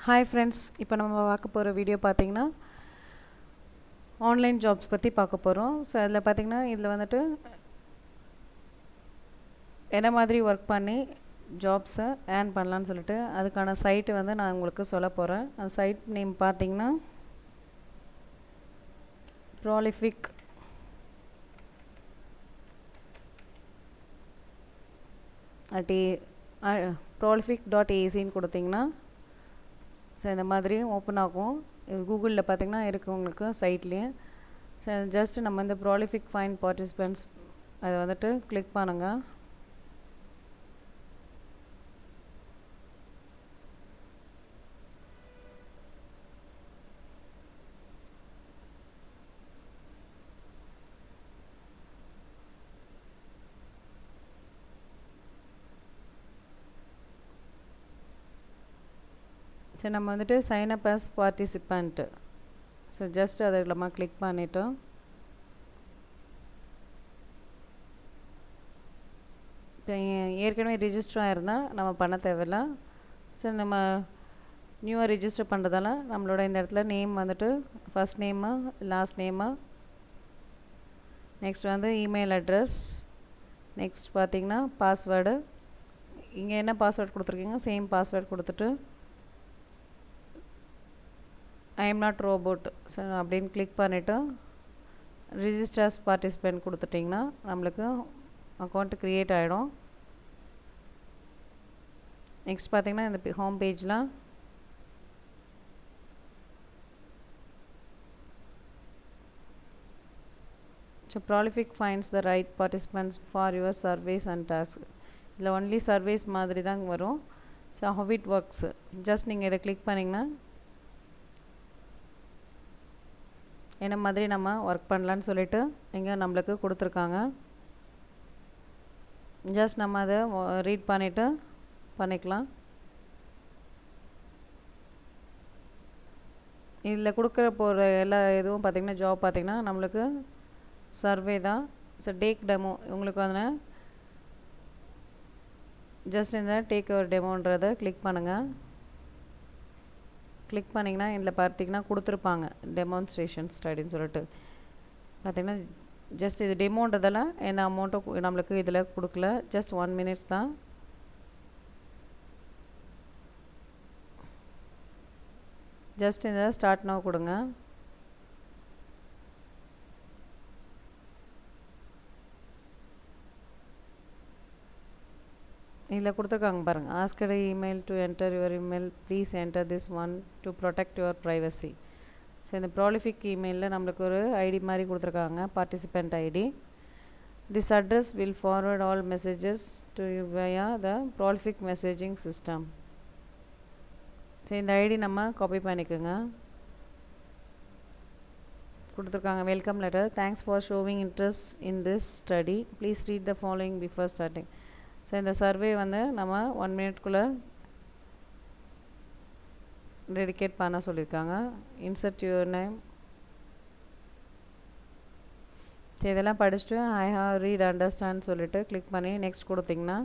Hi friends இப்போ நம்ம பார்க்க போகிற வீடியோ பார்த்தீங்கன்னா ஆன்லைன் ஜாப்ஸ் பற்றி பார்க்க போகிறோம் ஸோ அதில் பார்த்தீங்கன்னா இதில் வந்துட்டு என்ன மாதிரி ஒர்க் பண்ணி ஜாப்ஸை ஏர்ன் பண்ணலான்னு சொல்லிட்டு அதுக்கான சைட்டு வந்து நான் உங்களுக்கு சொல்ல போகிறேன் அந்த சைட் நேம் பார்த்தீங்கன்னா ப்ராலிஃபிக் அட்டி ப்ராலிஃபிக் டாட் ஏசின்னு கொடுத்தீங்கன்னா ஸோ இந்த மாதிரி ஓப்பன் ஆகும். கூகுளில் பார்த்தீங்கன்னா இருக்குது உங்களுக்கு சைட்லேயே ஸோ ஜஸ்ட் நம்ம இந்த ப்ராலிஃபிக் ஃபைன் பார்ட்டிசிபென்ட்ஸ் அதை வந்துட்டு கிளிக் பண்ணுங்கள் சரி நம்ம வந்துட்டு sign up as participant so just அதை நம்ம கிளிக் பண்ணிட்டோம். இப்போ ஏற்கனவே ரிஜிஸ்டர் ஆகிருந்தால் நம்ம பண்ண தேவையில்ல. ஸோ நம்ம நியூவாக ரிஜிஸ்டர் பண்ணுறதால நம்மளோட இந்த இடத்துல நேம் வந்துட்டு first name last name next வந்து இமெயில் அட்ரஸ் நெக்ஸ்ட் பார்த்தீங்கன்னா பாஸ்வேர்டு இங்கே என்ன பாஸ்வேர்டு கொடுத்துருக்கீங்க? சேம் பாஸ்வேர்டு கொடுத்துட்டு I am not robot so அப்படின்னு கிளிக் பண்ணிவிட்டு ரிஜிஸ்டர்ஸ் பார்ட்டிசிபென்ட் கொடுத்துட்டிங்கன்னா நம்மளுக்கு அக்கௌண்ட் க்ரியேட் ஆகிடும் நெக்ஸ்ட் பார்த்திங்கன்னா இந்த ஹோம் பேஜில் so Prolific finds the right participants for your surveys and task இதில் ஒன்லி சர்வேஸ் மாதிரி தான் வரும். So how it works just நீங்கள் இதை கிளிக் பண்ணிங்கன்னா என்ன மாதிரி நம்ம ஒர்க் பண்ணலான்னு சொல்லிட்டு இங்கே நம்மளுக்கு கொடுத்துருக்காங்க. ஜஸ்ட் நம்ம அதை ரீட் பண்ணிவிட்டு பண்ணிக்கலாம். இதில் கொடுக்குற போகிற எல்லா இதுவும் பார்த்திங்கன்னா ஜாப் பார்த்திங்கன்னா நம்மளுக்கு சர்வே தான். ஸோ டேக் டெமோ உங்களுக்கு வந்து ஜஸ்ட் இந்த டேக் ஓவர் டெமோன்றதை கிளிக் பண்ணுங்கள் கிளிக் பண்ணிங்கன்னா இதில் பார்த்தீங்கன்னா கொடுத்துருப்பாங்க டெமான்ஸ்ட்ரேஷன் ஸ்டடின்னு சொல்லிட்டு. பார்த்திங்கன்னா ஜஸ்ட் இது டெமோன்றதெல்லாம் எந்த அமௌண்ட்டும் நம்மளுக்கு இதில் கொடுக்கல. ஜஸ்ட் ஒன் மினிட்ஸ் தான். ஜஸ்ட் இந்த ஸ்டார்ட் நோ கொடுங்க. இதில் கொடுத்துருக்காங்க பாருங்கள் asked email to enter your email please enter this one to protect your privacy so இந்த ப்ராலிஃபிக் இமெயிலில் நம்மளுக்கு ஒரு ஐடி மாதிரி கொடுத்துருக்காங்க. Participant ID this address will forward all messages to you via the Prolific messaging system so இந்த ID நம்ம copy பண்ணிக்கோங்க. கொடுத்துருக்காங்க. Welcome letter thanks for showing interest in this study please read the following before starting so இந்த survey வந்து நம்ம one மினிட்குள்ளே dedicate பண்ண சொல்லியிருக்காங்க. Insert your name சரி இதெல்லாம் படிச்சுட்டு ஐ ஹாவ் ரீட் அண்டர்ஸ்டாண்ட் சொல்லிவிட்டு கிளிக் பண்ணி நெக்ஸ்ட் கொடுத்திங்கன்னா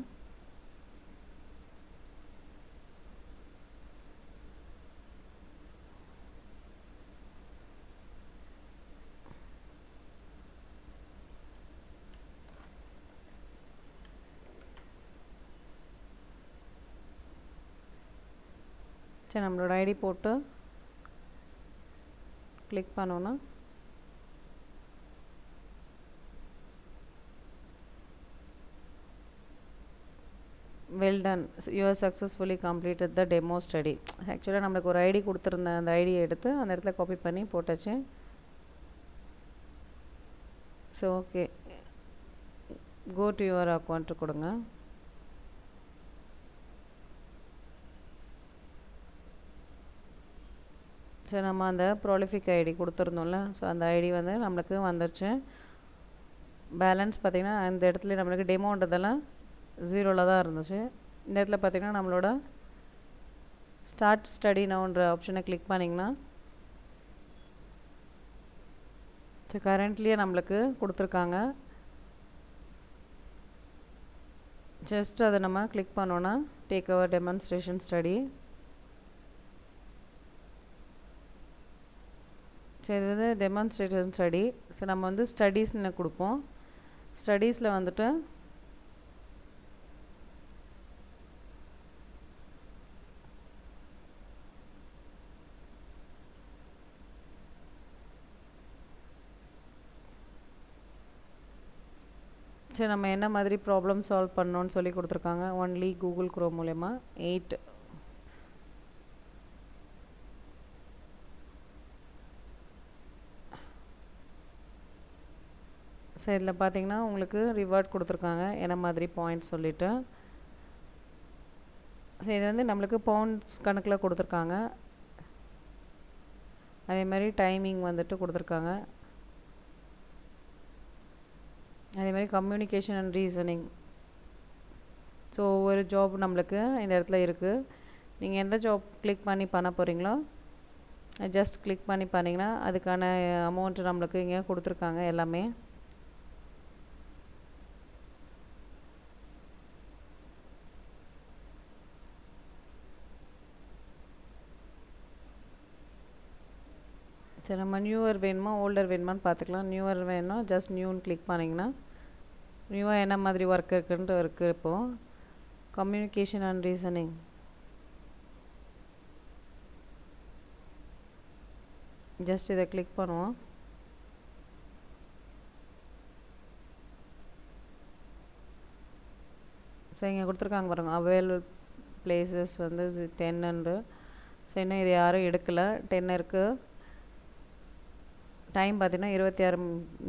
சரி நம்மளோட ஐடி போட்டு கிளிக் பண்ணோன்னா well done you're successfully completed the demo study ஆக்சுவலாக நம்மளுக்கு ஒரு ஐடி கொடுத்துருந்த அந்த ஐடியை எடுத்து அந்த இடத்துல காப்பி பண்ணி போட்டாச்சு. So okay go to your account கொடுங்க. ஸோ நம்ம அந்த ப்ரோலிஃபிக் ஐடி கொடுத்துருந்தோம்ல. ஸோ அந்த ஐடி வந்து நம்மளுக்கு வந்துருச்சு. பேலன்ஸ் பார்த்திங்கன்னா அந்த இடத்துல நம்மளுக்கு டெமோன்றதெல்லாம் ஜீரோவில் தான் இருந்துச்சு. இந்த இடத்துல பார்த்திங்கன்னா நம்மளோட ஸ்டார்ட் ஸ்டடி நவுன்ற ஆப்ஷனை கிளிக் பண்ணிங்கன்னா ஸோ கரண்ட்லியே நம்மளுக்கு கொடுத்துருக்காங்க. ஜஸ்ட் அதை நம்ம கிளிக் பண்ணோன்னா take over demonstration study so இது வந்து டெமான்ஸ்ட்ரேஷன் ஸ்டடி ஸோ நம்ம வந்து ஸ்டடீஸ்னு கொடுப்போம். ஸ்டடீஸில் வந்துட்டு சரி நம்ம என்ன மாதிரி ப்ராப்ளம் சால்வ் பண்ணோன்னு சொல்லி கொடுத்துருக்காங்க. ஒன்லி கூகுள் குரோ மூலயமா. எயிட் சைடில் இதில் பார்த்தீங்கன்னா உங்களுக்கு ரிவார்ட் கொடுத்துருக்காங்க. என்ன மாதிரி பாயிண்ட்ஸ் சொல்லிவிட்டு ஸோ இது வந்து நம்மளுக்கு பவுண்ட்ஸ் கணக்கில் கொடுத்துருக்காங்க. அதே மாதிரி டைமிங் வந்துட்டு கொடுத்துருக்காங்க. அதே மாதிரி கம்யூனிகேஷன் அண்ட் ரீசனிங் ஸோ ஒவ்வொரு ஜாப் நம்மளுக்கு இந்த இடத்துல இருக்குது நீங்கள் எந்த ஜாப் கிளிக் பண்ணி பண்ண போகிறீங்களோ ஜஸ்ட் கிளிக் பண்ணி பண்ணிங்கன்னா அதுக்கான அமௌண்ட்டு நம்மளுக்கு இங்கே கொடுத்துருக்காங்க எல்லாமே. சரி நம்ம நியூவர் வேணுமா ஓல்டர் வேணுமான்னு பார்த்துக்கலாம். நியூவர் வேணும் ஜஸ்ட் நியூன்னு கிளிக் பண்ணிங்கன்னா நியூவாக என்ன மாதிரி ஒர்க் இருக்குன்ட்டு இருக்குது இப்போது கம்யூனிகேஷன் அண்ட் ரீசனிங் ஜஸ்ட் இதை கிளிக் பண்ணுவோம். ஸோ இங்கே கொடுத்துருக்காங்க பாருங்க அவைலபிள் பிளேசஸ் வந்து டென்னு ஸோ இன்னும் இது யாரும் எடுக்கலை. டென் இருக்குது டைம் பார்த்திங்கன்னா இருபத்தி ஆறு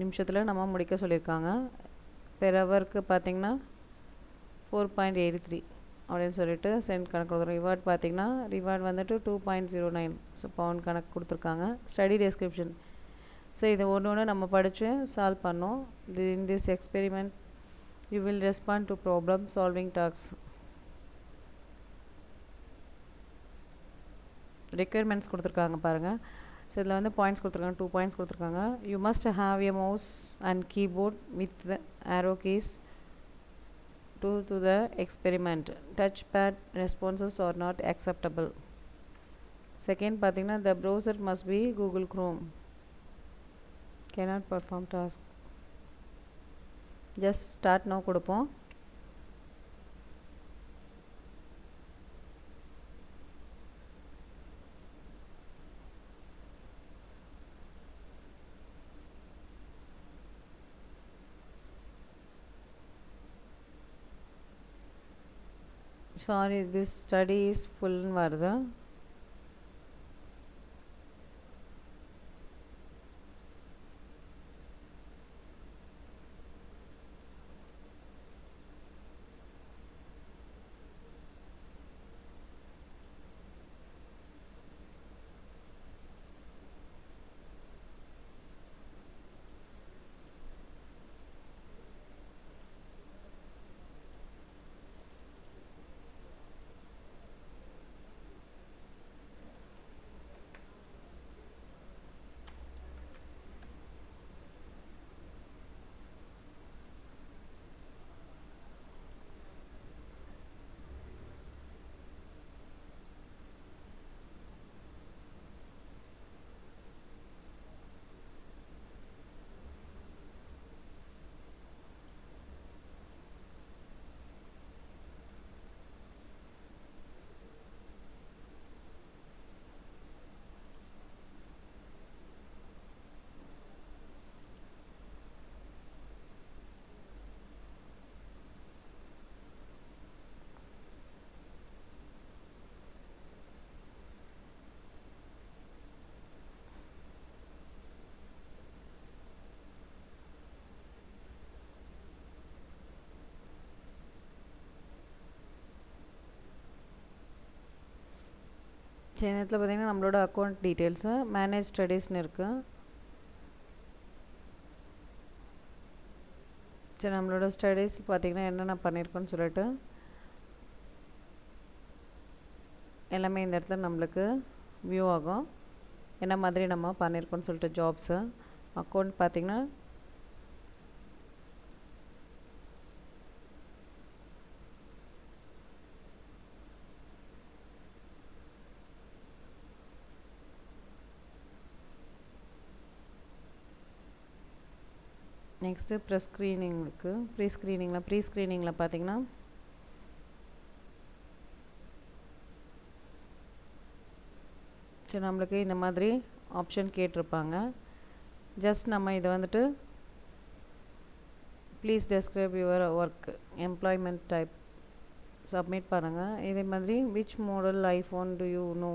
நிமிஷத்தில் நம்ம முடிக்க சொல்லியிருக்காங்க. பெர் ஹவருக்கு பார்த்திங்கன்னா ஃபோர் பாயிண்ட் எயிட்டி த்ரீ அப்படின்னு சொல்லிட்டு சென்ட் கணக்கு கொடுக்குறோம். ரிவார்ட் பார்த்திங்கன்னா ரிவார்ட் வந்துட்டு two point zero nine so pound கணக்கு கொடுத்துருக்காங்க. ஸ்டடி டெஸ்கிரிப்ஷன் ஸோ இது ஒன்று ஒன்று நம்ம படித்து சால்வ் பண்ணோம். The in this experiment you will respond to problem solving tasks requirements கொடுத்துருக்காங்க பாருங்கள் ஸோ இதில் வந்து பாயிண்ட்ஸ் கொடுத்துருக்காங்க டூ பாயிண்ட்ஸ் கொடுத்துருக்காங்க. You must have a mouse and keyboard with the arrow keys to to the experiment touch pad responses are not acceptable second பார்த்தீங்கன்னா the browser must be Google Chrome cannot perform task just start now கொடுப்போம். Sorry this study is ஃபுல்னு வருது? சரி நேரத்தில் பார்த்தீங்கன்னா நம்மளோட account details manage ஸ்டடீஸ்னு இருக்குது சரி நம்மளோட ஸ்டடீஸ் பார்த்திங்கன்னா என்னென்ன பண்ணியிருக்கோன்னு சொல்லிட்டு எல்லாமே இந்த இடத்துல நம்மளுக்கு வியூ ஆகும். என்ன மாதிரி நம்ம பண்ணியிருக்கோன்னு சொல்லிட்டு ஜாப்ஸு அக்கௌண்ட் பார்த்திங்கன்னா நெக்ஸ்ட்டு ப்ரெஸ் ஸ்க்ரீனிங் இருக்குது ப்ரீ ஸ்க்ரீனிங்கில் ப்ரீ ஸ்க்ரீனிங்கில் பார்த்தீங்கன்னா சரி நம்மளுக்கு இந்த மாதிரி ஆப்ஷன் கேட்டிருப்பாங்க. ஜஸ்ட் நம்ம இதை வந்துட்டு please describe your work employment type submit பண்ணுங்கள் இதே மாதிரி which model iPhone do you know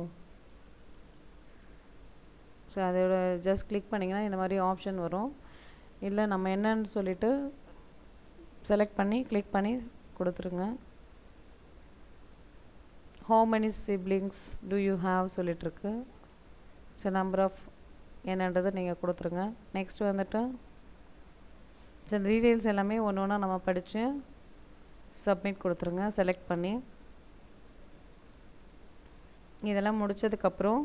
so அதோட ஜஸ்ட் கிளிக் பண்ணிங்கன்னா இந்த மாதிரி ஆப்ஷன் வரும். இல்லை நம்ம என்னன்னு சொல்லிவிட்டு செலக்ட் பண்ணி கிளிக் பண்ணி கொடுத்துருங்க. How many siblings do you have சொல்லிகிட்ருக்கு so number of என்னன்றது நீங்கள் கொடுத்துருங்க. நெக்ஸ்ட் வந்துட்டு ஸோ இந்த டீட்டெயில்ஸ் எல்லாமே ஒன்று ஒன்றா நம்ம படித்து சப்மிட் கொடுத்துருங்க செலக்ட் பண்ணி. இதெல்லாம் முடித்ததுக்கப்புறம்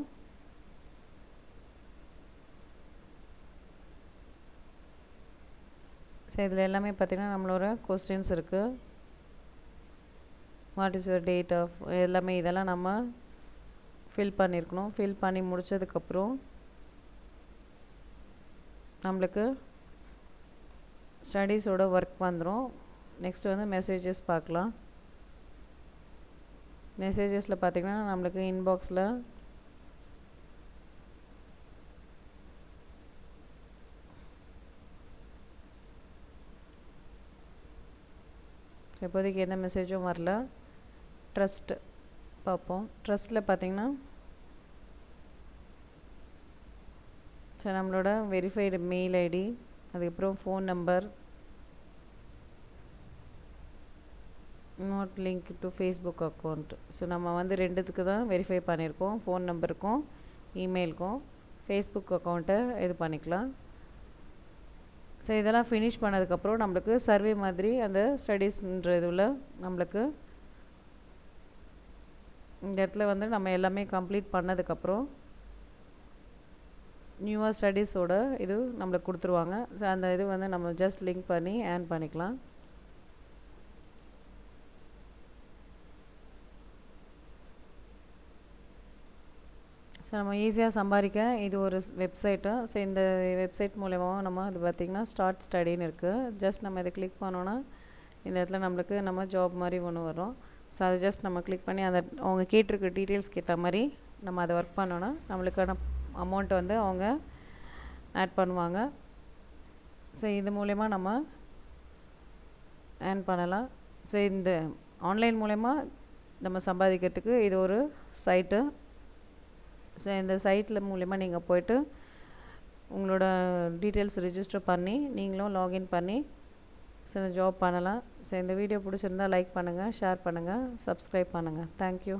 ஸோ இதில் எல்லாமே பார்த்திங்கன்னா நம்மளோட கொஸ்டின்ஸ் இருக்குது what is your date of எல்லாமே இதெல்லாம் நம்ம ஃபில் பண்ணியிருக்கணும் ஃபில் பண்ணி முடித்ததுக்கப்புறம் நம்மளுக்கு ஸ்டடீஸோட ஒர்க் வந்துடும் நெக்ஸ்ட் வந்து மெசேஜஸ் பார்க்கலாம். மெசேஜஸில் பார்த்திங்கன்னா நம்மளுக்கு இன்பாக்ஸில் இப்போதைக்கு எந்த மெசேஜும் வரல. ட்ரஸ்ட் பார்ப்போம். ட்ரஸ்ட்டில் பார்த்திங்கன்னா ஸோ நம்மளோட வெரிஃபைடு மெயில் ஐடி அதுக்கப்புறம் phone number not link to Facebook account so நம்ம வந்து ரெண்டுத்துக்கு தான் வெரிஃபை பண்ணியிருக்கோம். ஃபோன் நம்பருக்கும் இமெயிலுக்கும் ஃபேஸ்புக் அக்கௌண்ட்டை இது பண்ணிக்கலாம். ஸோ இதெல்லாம் ஃபினிஷ் பண்ணதுக்கப்புறம் நம்மளுக்கு சர்வே மாதிரி அந்த ஸ்டடீஸ்ன்ற இதில் நம்மளுக்கு இந்த இடத்துல வந்து நம்ம எல்லாமே கம்ப்ளீட் பண்ணதுக்கப்புறம் நியூவாக ஸ்டடீஸோட இது நம்மளுக்கு கொடுத்துருவாங்க. ஸோ அந்த இது வந்து நம்ம ஜஸ்ட் லிங்க் பண்ணி ஆன் பண்ணிக்கலாம். ஸோ நம்ம ஈஸியாக சம்பாதிக்க இது ஒரு வெப்சைட்டு ஸோ இந்த வெப்சைட் மூலயமாவும் நம்ம அது பார்த்திங்கன்னா ஸ்டார்ட் ஸ்டடின்னு இருக்குது ஜஸ்ட் நம்ம இதை கிளிக் பண்ணோன்னா இந்த இடத்துல நம்மளுக்கு நம்ம ஜாப் மாதிரி ஒன்று வரும். ஸோ அதை ஜஸ்ட் நம்ம கிளிக் பண்ணி அந்த அவங்க கேட்டிருக்க டீட்டெயில்ஸ்க்கு ஏற்ற மாதிரி நம்ம அதை ஒர்க் பண்ணோன்னா நம்மளுக்கான அமௌண்ட் வந்து அவங்க ஆட் பண்ணுவாங்க. ஸோ இது மூலயமா நம்ம ஏர்ன் பண்ணலாம். ஸோ இந்த ஆன்லைன் மூலயமா நம்ம சம்பாதிக்கிறதுக்கு இது ஒரு சைட்டு இந்த சைட்டில் மூலயமா நீங்கள் போய்ட்டு உங்களோட டீட்டெயில்ஸ் ரிஜிஸ்டர் பண்ணி நீங்களும் லாகின் பண்ணி சில ஜாப் பண்ணலாம். ஸோ இந்த வீடியோ பிடிச்சிருந்தா லைக் பண்ணுங்கள் ஷேர் பண்ணுங்கள் சப்ஸ்கிரைப் பண்ணுங்கள் தேங்க்யூ